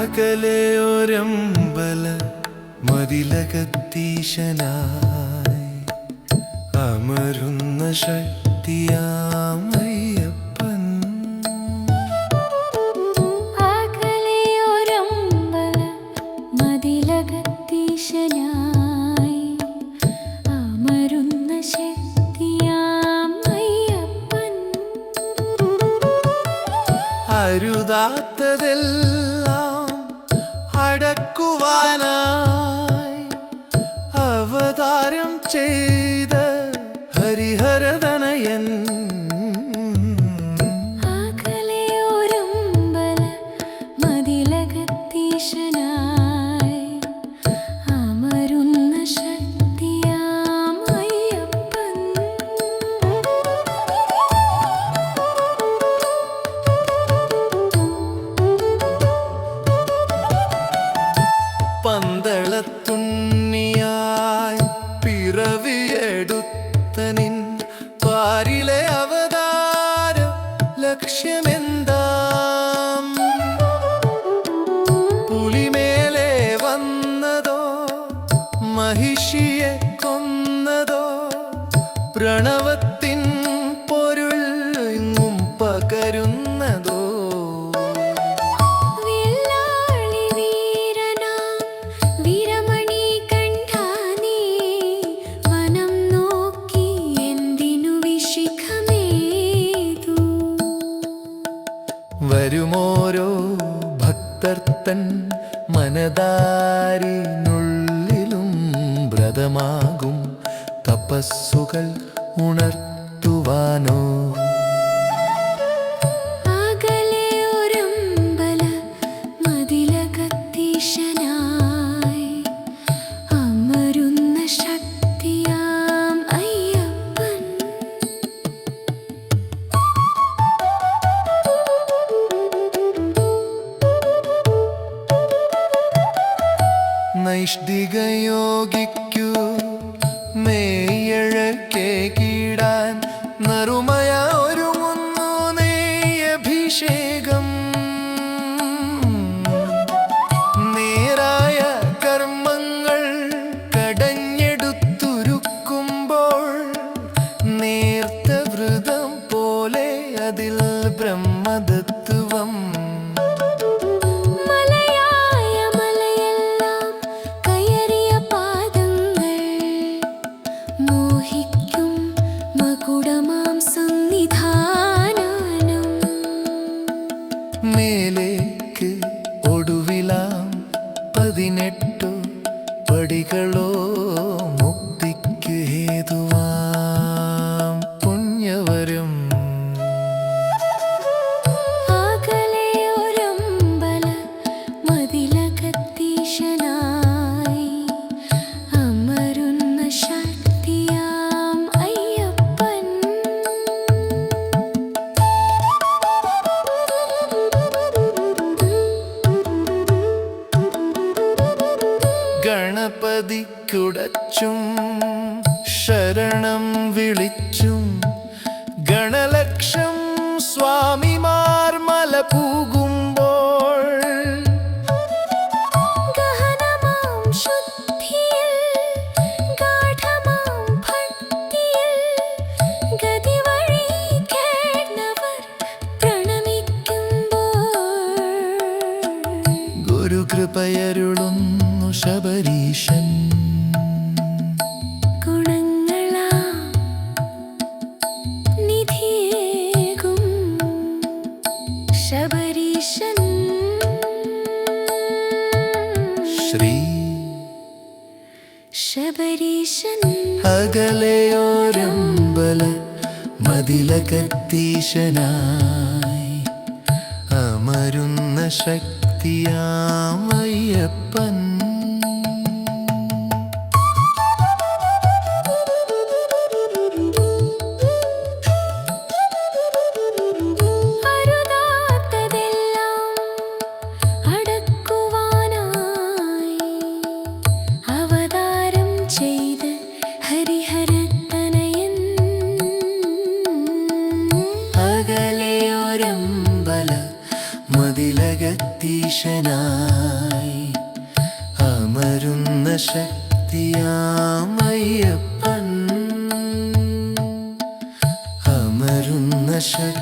അകലെ മതിലകത്തീശനായി അമരുന്ന ശക്തിയാമയ്യപ്പൻ അകലെ മതിലകത്തീശനായി അമരുന്ന ശക്തിയാമയ്യപ്പൻ അരുതാത്തതെല്ലാം Havana tenido. ഭക്തർത്തൻ മനതാരിനുള്ളിലും വ്രതമാകും തപസ്സുകൾ ഉണർത്തുവാനോ दी गई ഗണപതി കുടച്ചും ശരണം വിളിച്ചും ഗണലക്ഷം സ്വാമിമാർ മല പൂകുമ്പോൾ ഗുരുകൃപയരുളും ശബരീശൻ. ശബരീശൻ. ശ്രീ ശബരീശൻ. അകലയോരമ്പല മതിലകത്തീശനായി അമരുന്ന ശക്തിയാമയ്യപ്പൻ പാരമ്പല മതിലകത്തീശനായി അമരുന്ന ശക്തിയാമയ്യപ്പൻ. അമരുന്ന ശക്തി